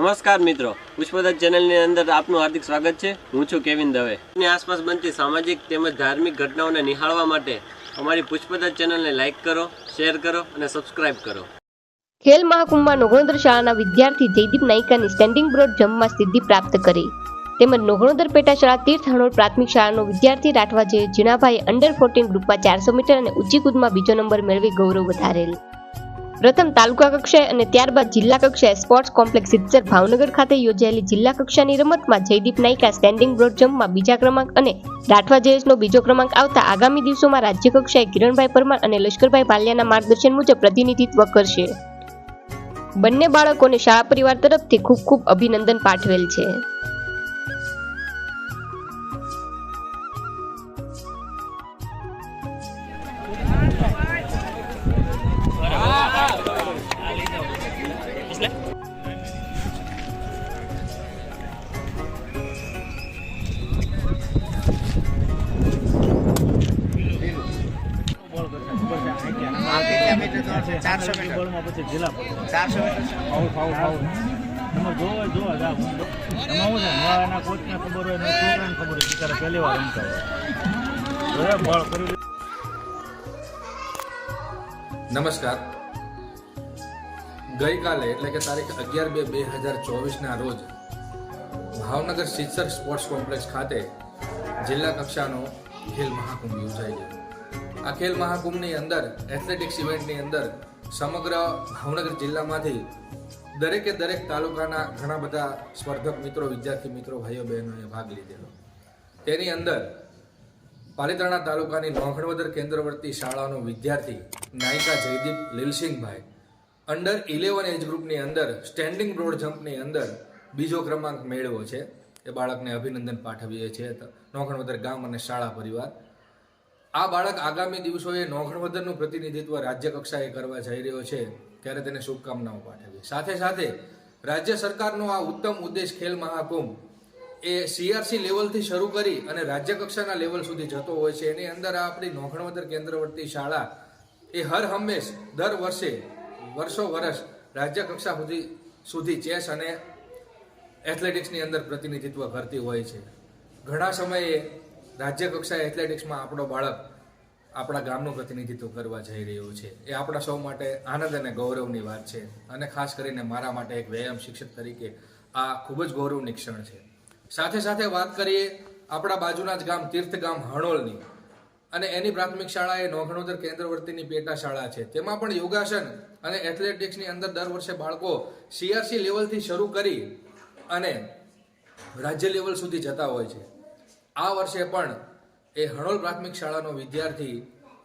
નમસ્કાર મિત્રો. પુષ્પદત્ત ચેનલની અંદર આપનું હાર્દિક સ્વાગત છે. હું છું કેવિન દવે. ની આસપાસ બનતી સામાજિક તેમજ ધાર્મિક ઘટનાઓને નિહાળવા માટે અમારી પુષ્પદત્ત ચેનલને લાઇક કરો, શેર કરો અને સબસ્ક્રાઇબ કરો. ખેલ મહાકુંભમાં નોગણોદર શાળાના વિદ્યાર્થી જયદીપ નાયકાની સ્ટેન્ડિંગ બ્રોડ જમ્પમાં સિદ્ધિ પ્રાપ્ત કરી. તેમજ નોગણોદર પેટા શાળા તીર્થ હણોલ પ્રાથમિક શાળાનો વિદ્યાર્થી રાઠવા જે જીણાભાઈ અંડર ફોર્ટીન ગ્રુપમાં ચારસો મીટર અને ઊંચી કૂદમાં બીજો નંબર મેળવી ગૌરવ વધારેલ. પ્રથમ તાલુકા કક્ષાએ અને ત્યારબાદ જિલ્લા કક્ષાએ સ્પોર્ટ્સ કોમ્પ્લેક્સ સિદ્ધસર ભાવનગર ખાતે યોજાયેલી જિલ્લા કક્ષાની રમતમાં જયદીપ નાયકા સ્ટેન્ડિંગ બ્રોડ જમ્પમાં બીજા ક્રમાંક અને રાઠવા જયેશનો બીજો ક્રમાંક આવતા આગામી દિવસોમાં રાજ્ય કક્ષાએ કિરણભાઈ પરમાર અને લશ્કરભાઈ પાલિયાના માર્ગદર્શન મુજબ પ્રતિનિધિત્વ કરશે. બંને બાળકોને શાળા પરિવાર તરફથી ખૂબ ખૂબ અભિનંદન પાઠવેલ છે. ચારસો મીટર. પછી જિલ્લા ચારસો મીટર. ફાઉલ ફાઉલ ફાઉલ તમે જોવો જોવો જા હું તો- છે? નવાના કોચને ખબર હોય ને છોકરાને ખબર હોય બિચારા પહેલી વાર રમતા હોય. હવે બોલ નમસ્કાર. ગઈકાલે એટલે કે તારીખ અગિયાર બે બે હજાર ચોવીસના રોજ ભાવનગર શિક્ષર સ્પોર્ટ્સ કોમ્પ્લેક્સ ખાતે જિલ્લા કક્ષાનો ખેલ મહાકુંભ યોજાઈ ગયો. આ ખેલ મહાકુંભની અંદર એથ્લેટિક્સ ઇવેન્ટની અંદર સમગ્ર ભાવનગર જિલ્લામાંથી દરેકે દરેક તાલુકાના ઘણા બધા સ્પર્ધક મિત્રો, વિદ્યાર્થી મિત્રો, ભાઈઓ, બહેનોએ ભાગ લીધેલો. તેની અંદર પાલિતાણા તાલુકાની નોખણવદર કેન્દ્રવર્તી શાળાનો વિદ્યાર્થી Nayika Jaydeep Lilsinhbhai under eleven age ગ્રુપની અંદર સ્ટેન્ડિંગ બ્રોડ જમ્પની અંદર બીજો ક્રમાંક મેળવ્યો છે. એ બાળકને અભિનંદન પાઠવીએ છીએ. નોખણવદર ગામ અને શાળા પરિવાર આ બાળક આગામી દિવસોએ નોખણવદરનું પ્રતિનિધિત્વ રાજ્ય કક્ષાએ કરવા જઈ રહ્યો છે, ત્યારે તેને શુભકામનાઓ પાઠવી સાથે સાથે રાજ્ય સરકારનો આ ઉત્તમ ઉદ્દેશ ખેલ મહાકુંભ એ સીઆરસી લેવલથી શરૂ કરી અને રાજ્ય કક્ષાના લેવલ સુધી જતો હોય છે. એની અંદર આ આપણી નોખણવદર કેન્દ્રવર્તી શાળા એ હર હંમેશ દર વર્ષે વર્ષો વર્ષ રાજ્ય કક્ષા સુધી સુધી ચેસ અને એથ્લેટિક્સની અંદર પ્રતિનિધિત્વ કરતી હોય છે. ઘણા સમયે રાજ્ય કક્ષાએ એથ્લેટિક્સમાં આપણો બાળક આપણા ગામનું પ્રતિનિધિત્વ કરવા જઈ રહ્યો છે. એ આપણા સૌ માટે આનંદ અને ગૌરવની વાત છે અને ખાસ કરીને મારા માટે એક વ્યાયામ શિક્ષક તરીકે આ ખૂબ જ ગૌરવની ક્ષણ છે. સાથે સાથે વાત કરીએ આપણા બાજુના જ ગામ તીર્થ ગામ હણોલની. અને એની પ્રાથમિક શાળા એ નોખણોદર કેન્દ્રવર્તીની પેટા શાળા છે. તેમાં પણ યોગાસન અને એથ્લેટિક્સની અંદર દર વર્ષે બાળકો સીઆરસી લેવલથી શરૂ કરી અને રાજ્ય લેવલ સુધી જતા હોય છે. આ વર્ષે પણ એ હણોલ પ્રાથમિક શાળાનો વિદ્યાર્થી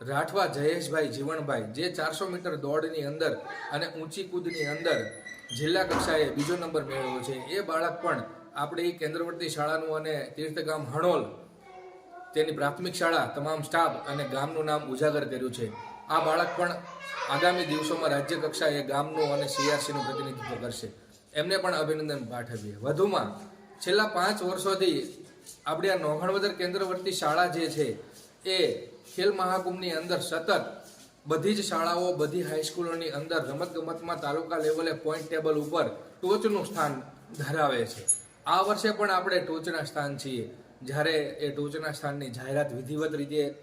રાઠવા જયેશભાઈ જીવણભાઈ, જે ચારસો મીટર દોડની અંદર અને ઊંચી કૂદની અંદર જિલ્લા કક્ષાએ બીજો નંબર મેળવ્યો છે. એ બાળક પણ આપણી કેન્દ્રવર્તી શાળાનું અને તીર્થગામ હણોલ તેની પ્રાથમિક શાળા, તમામ સ્ટાફ અને ગામનું નામ ઉજાગર કર્યું છે. આ બાળક પણ આગામી દિવસોમાં રાજ્ય કક્ષાએ ગામનું અને સીઆરસીનું પ્રતિનિધિત્વ કરશે. એમને પણ અભિનંદન પાઠવીએ. વધુમાં, છેલ્લા પાંચ વર્ષોથી આપણી આ નોખણવદર કેન્દ્રવર્તી શાળા જે છે, એ ખેલ મહાકુંભની અંદર સતત બધી જ શાળાઓ, બધી હાઈસ્કૂલોની અંદર રમતગમતમાં તાલુકા લેવલે પોઈન્ટ ટેબલ ઉપર ટોચનું સ્થાન ધરાવે છે. આ વર્ષે પણ આપણે ટોચના સ્થાન છીએ. જ્યારે એ ટોચના સ્થાનની જાહેરાત વિધિવત રીતે,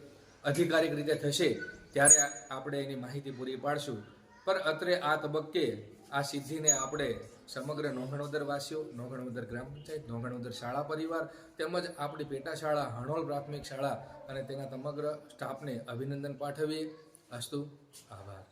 અધિકારિક રીતે થશે, ત્યારે આપણે એની માહિતી પૂરી પાડશું. પર અત્રે આ તબક્કે આ સિદ્ધિને આપણે સમગ્ર નોંઘણોદર વાસીઓ નોંઘણોદર ગ્રામ પંચાયત નોંઘણોદર શાળા પરિવાર તેમજ આપણી પેટા શાળા હણોલ પ્રાથમિક શાળા અને તેના સમગ્ર સ્ટાફને અભિનંદન પાઠવીએ. અસ્તુ, આભાર.